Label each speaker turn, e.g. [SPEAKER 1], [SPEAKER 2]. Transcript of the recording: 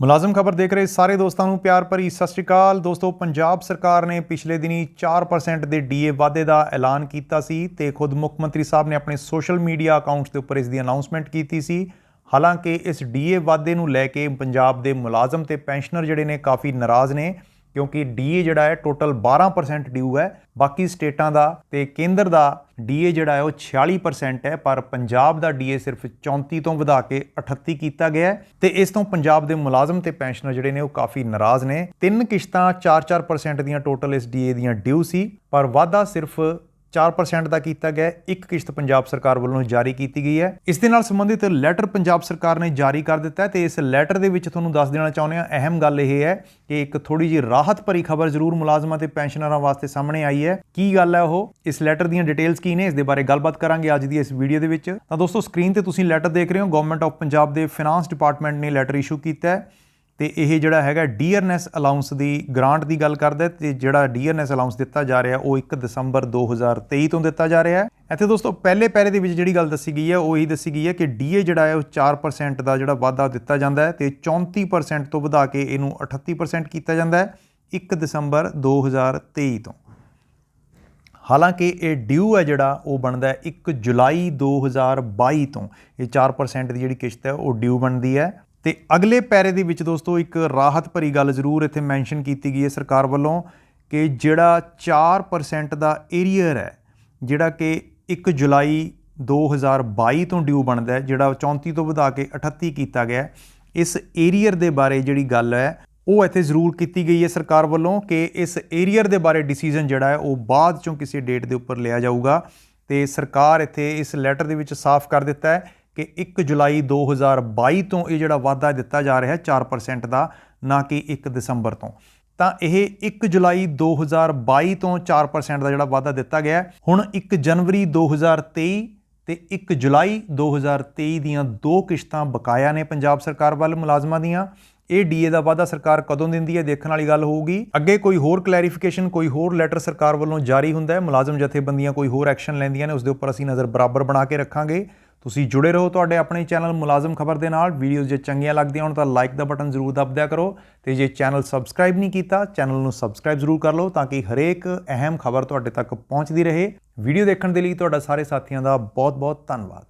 [SPEAKER 1] ਮੁਲਾਜ਼ਮ ਖਬਰ ਦੇਖ ਰਹੇ ਸਾਰੇ ਦੋਸਤਾਂ ਨੂੰ ਪਿਆਰ ਭਰੀ ਸਤਿ ਸ਼੍ਰੀ ਅਕਾਲ। ਦੋਸਤੋ, ਪੰਜਾਬ ਸਰਕਾਰ ਨੇ ਪਿਛਲੇ ਦਿਨੀ 4% ਦੇ ਡੀਏ ਵਾਧੇ ਦਾ ਐਲਾਨ ਕੀਤਾ ਸੀ ਤੇ ਖੁਦ ਮੁੱਖ ਮੰਤਰੀ ਸਾਹਿਬ ਨੇ ਆਪਣੇ ਸੋਸ਼ਲ ਮੀਡੀਆ ਅਕਾਊਂਟਸ ਦੇ ਉੱਪਰ ਇਸ ਦੀ ਅਨਾਉਂਸਮੈਂਟ ਕੀਤੀ ਸੀ। ਹਾਲਾਂਕਿ ਇਸ ਡੀਏ ਵਾਧੇ ਨੂੰ ਲੈ ਕੇ ਪੰਜਾਬ ਦੇ ਮੁਲਾਜ਼ਮ ਤੇ ਪੈਨਸ਼ਨਰ ਜਿਹੜੇ ਨੇ ਕਾਫੀ ਨਾਰਾਜ਼ ਨੇ। ਕਿਉਂਕਿ ਡੀਏ ਜਿਹੜਾ ਹੈ ਟੋਟਲ 12% ਡਿਊ ਹੈ। ਬਾਕੀ ਸਟੇਟਾਂ ਦਾ ਤੇ ਕੇਂਦਰ ਦਾ ਡੀਏ ਜਿਹੜਾ ਹੈ ਉਹ 46% ਹੈ, ਪਰ ਪੰਜਾਬ ਦਾ ਡੀਏ ਸਿਰਫ 34 ਤੋਂ ਵਧਾ ਕੇ 38 ਕੀਤਾ ਗਿਆ ਹੈ। ਤੇ ਇਸ ਤੋਂ ਪੰਜਾਬ ਦੇ ਮੁਲਾਜ਼ਮ ਤੇ ਪੈਨਸ਼ਨਰ ਜਿਹੜੇ ਨੇ ਉਹ ਕਾਫੀ ਨਾਰਾਜ਼ ਨੇ। ਤਿੰਨ ਕਿਸ਼ਤਾਂ 4-4% ਦੀਆਂ ਟੋਟਲ ਇਸ ਡੀਏ ਦੀਆਂ ਡਿਊ ਸੀ, ਪਰ ਵਾਧਾ ਸਿਰਫ 4% ਦਾ ਕੀਤਾ ਗਿਆ ਇੱਕ ਕਿਸ਼ਤ ਪੰਜਾਬ ਸਰਕਾਰ ਵੱਲੋਂ ਜਾਰੀ ਕੀਤੀ ਗਈ ਹੈ। ਇਸ ਦੇ ਨਾਲ ਸੰਬੰਧਿਤ ਲੈਟਰ ਪੰਜਾਬ ਸਰਕਾਰ ਨੇ ਜਾਰੀ ਕਰ ਦਿੱਤਾ ਹੈ ਤੇ ਇਸ ਲੈਟਰ ਦੇ ਵਿੱਚ ਤੁਹਾਨੂੰ ਦੱਸ ਦੇਣਾ ਚਾਹੁੰਦੇ ਹਾਂ, ਅਹਿਮ ਗੱਲ ਇਹ ਹੈ ਕਿ ਇੱਕ ਥੋੜੀ ਜਿਹੀ ਰਾਹਤ ਭਰੀ ਖਬਰ ਜ਼ਰੂਰ ਮੁਲਾਜ਼ਮਾਂ ਤੇ ਪੈਨਸ਼ਨਰਾਂ ਵਾਸਤੇ ਸਾਹਮਣੇ ਆਈ ਹੈ। ਕੀ ਗੱਲ ਹੈ ਉਹ? ਇਸ ਲੈਟਰ ਦੀਆਂ ਡਿਟੇਲਸ ਕੀ ਨੇ? ਇਸ ਦੇ ਬਾਰੇ ਗੱਲਬਾਤ ਕਰਾਂਗੇ ਅੱਜ ਦੀ ਇਸ ਵੀਡੀਓ ਦੇ ਵਿੱਚ। ਤਾਂ ਦੋਸਤੋ ਸਕਰੀਨ ਤੇ ਤੁਸੀਂ ਲੈਟਰ ਦੇਖ ਰਹੇ ਹੋ। ਗਵਰਨਮੈਂਟ ਆਫ ਪੰਜਾਬ ਦੇ ਫਾਈਨਾਂਸ ਡਿਪਾਰਟਮੈਂਟ ਨੇ ਲੈਟਰ ਇਸ਼ੂ ਕੀਤਾ ਹੈ। ਤੇ ਇਹ ਜਿਹੜਾ ਹੈਗਾ ਡੀਅਰਨੈਸ ਅਲਾਉਂਸ ਦੀ ਗ੍ਰਾਂਟ ਦੀ ਗੱਲ ਕਰਦਾ ਹੈ ਤੇ ਜਿਹੜਾ ਡੀਅਰਨੈਸ ਅਲਾਉਂਸ ਦਿੱਤਾ ਜਾ ਰਿਹਾ, ਉਹ 1 ਦਸੰਬਰ 2023 ਤੋਂ ਦਿੱਤਾ ਜਾ ਰਿਹਾ ਹੈ। ਇੱਥੇ ਦੋਸਤੋ, ਪਹਿਲੇ ਪੈਰੇ ਦੇ ਵਿੱਚ ਜਿਹੜੀ ਗੱਲ ਦੱਸੀ ਗਈ ਹੈ, ਉਹ ਇਹ ਦੱਸੀ ਗਈ ਹੈ ਕਿ ਡੀਏ ਜਿਹੜਾ ਹੈ, ਉਹ 4% ਦਾ ਜਿਹੜਾ ਵਾਧਾ ਦਿੱਤਾ ਜਾਂਦਾ ਹੈ ਤੇ 34% ਤੋਂ ਵਧਾ ਕੇ ਇਹਨੂੰ 38% ਕੀਤਾ ਜਾਂਦਾ ਹੈ 1 ਦਸੰਬਰ 2023 ਤੋਂ। ਹਾਲਾਂਕਿ ਇਹ ਡਿਊ ਹੈ ਜਿਹੜਾ, ਉਹ ਬਣਦਾ ਹੈ 1 ਜੁਲਾਈ 2022 ਤੋਂ। ਇਹ 4% ਦੀ ਜਿਹੜੀ ਕਿਸ਼ਤ ਹੈ, ਉਹ ਡਿਊ ਬਣਦੀ ਹੈ। ਤੇ ਅਗਲੇ ਪੈਰੇ ਦੇ ਵਿੱਚ ਦੋਸਤੋ, ਇੱਕ ਰਾਹਤ ਭਰੀ ਗੱਲ ਜ਼ਰੂਰ ਇੱਥੇ ਮੈਂਸ਼ਨ ਕੀਤੀ ਗਈ ਹੈ ਸਰਕਾਰ ਵੱਲੋਂ ਕਿ ਜਿਹੜਾ 4% ਦਾ ਏਰੀਅਰ ਹੈ, ਜਿਹੜਾ ਕਿ 1 ਜੁਲਾਈ 2022 ਤੋਂ ਡਿਊ ਬਣਦਾ ਹੈ, ਜਿਹੜਾ 34 ਤੋਂ ਵਧਾ ਕੇ 38 ਕੀਤਾ ਗਿਆ ਇਸ ਏਰੀਅਰ ਦੇ ਬਾਰੇ ਜਿਹੜੀ ਗੱਲ ਹੈ, ਉਹ ਇੱਥੇ ਜ਼ਰੂਰ ਕੀਤੀ ਗਈ ਹੈ ਸਰਕਾਰ ਵੱਲੋਂ ਕਿ ਇਸ ਏਰੀਅਰ ਦੇ ਬਾਰੇ ਡਿਸੀਜਨ ਜਿਹੜਾ ਹੈ, ਉਹ ਬਾਅਦ ਚੋਂ ਕਿਸੇ ਡੇਟ ਦੇ ਉੱਪਰ ਲਿਆ ਜਾਊਗਾ ਤੇ ਸਰਕਾਰ ਇੱਥੇ ਇਸ ਲੈਟਰ ਦੇ ਵਿੱਚ ਸਾਫ਼ ਕਰ ਦਿੱਤਾ ਹੈ ਕਿ 1 ਜੁਲਾਈ 2022 ਤੋਂ ਇਹ ਜਿਹੜਾ ਵਾਅਦਾ ਦਿੱਤਾ ਜਾ ਰਿਹਾ ਹੈ 4% ਦਾ, ਨਾ ਕਿ 1 ਦਸੰਬਰ ਤੋਂ। ਤਾਂ ਇਹ 1 ਜੁਲਾਈ 2022 ਤੋਂ 4% ਦਾ ਜਿਹੜਾ ਵਾਅਦਾ ਦਿੱਤਾ ਗਿਆ। ਹੁਣ 1 ਜਨਵਰੀ 2023 ਤੇ 1 ਜੁਲਾਈ 2023 ਦੀਆਂ ਦੋ ਕਿਸ਼ਤਾਂ ਬਕਾਇਆ ਨੇ ਪੰਜਾਬ ਸਰਕਾਰ ਵੱਲ ਮੁਲਾਜ਼ਮਾਂ ਦੀਆਂ। ਇਹ ਡੀਏ ਦਾ ਵਾਅਦਾ ਸਰਕਾਰ ਕਦੋਂ ਦਿੰਦੀ ਹੈ ਦੇਖਣ ਵਾਲੀ ਗੱਲ ਹੋਊਗੀ। ਅੱਗੇ ਕੋਈ ਹੋਰ ਕਲੈਰੀਫਿਕੇਸ਼ਨ ਕੋਈ ਹੋਰ ਲੈਟਰ ਸਰਕਾਰ ਵੱਲੋਂ ਜਾਰੀ ਹੁੰਦਾ ਹੈ। ਮੁਲਾਜ਼ਮ ਜਥੇਬੰਦੀਆਂ ਕੋਈ ਹੋਰ ਐਕਸ਼ਨ ਲੈਂਦੀਆਂ ਨੇ, ਉਸ ਦੇ ਉੱਪਰ ਅਸੀਂ ਨਜ਼ਰ ਬਰਾਬਰ ਬਣਾ ਕੇ ਰੱਖਾਂਗੇ। ਤੁਸੀਂ ਜੁੜੇ ਰਹੋ ਤੁਹਾਡੇ ਆਪਣੇ ਚੈਨਲ ਮੁਲਾਜ਼ਮ ਖਬਰ ਦੇ ਨਾਲ। ਵੀਡੀਓਜ਼ ਜੇ ਚੰਗੀਆਂ ਲੱਗਦੀਆਂ ਹੋਣ ਤਾਂ ਲਾਈਕ ਦਾ ਬਟਨ ਜ਼ਰੂਰ ਦਬ ਦਿਆ ਕਰੋ ਤੇ ਜੇ ਚੈਨਲ ਸਬਸਕ੍ਰਾਈਬ ਨਹੀਂ ਕੀਤਾ, ਚੈਨਲ ਨੂੰ ਸਬਸਕ੍ਰਾਈਬ ਜ਼ਰੂਰ ਕਰ ਲਓ ਤਾਂ ਕਿ ਹਰੇਕ ਅਹਿਮ ਖਬਰ ਤੁਹਾਡੇ ਤੱਕ ਪਹੁੰਚਦੀ ਰਹੇ। ਵੀਡੀਓ ਦੇਖਣ ਦੇ ਲਈ ਤੁਹਾਡਾ ਸਾਰੇ ਸਾਥੀਆਂ ਦਾ ਬਹੁਤ-ਬਹੁਤ ਧੰਨਵਾਦ।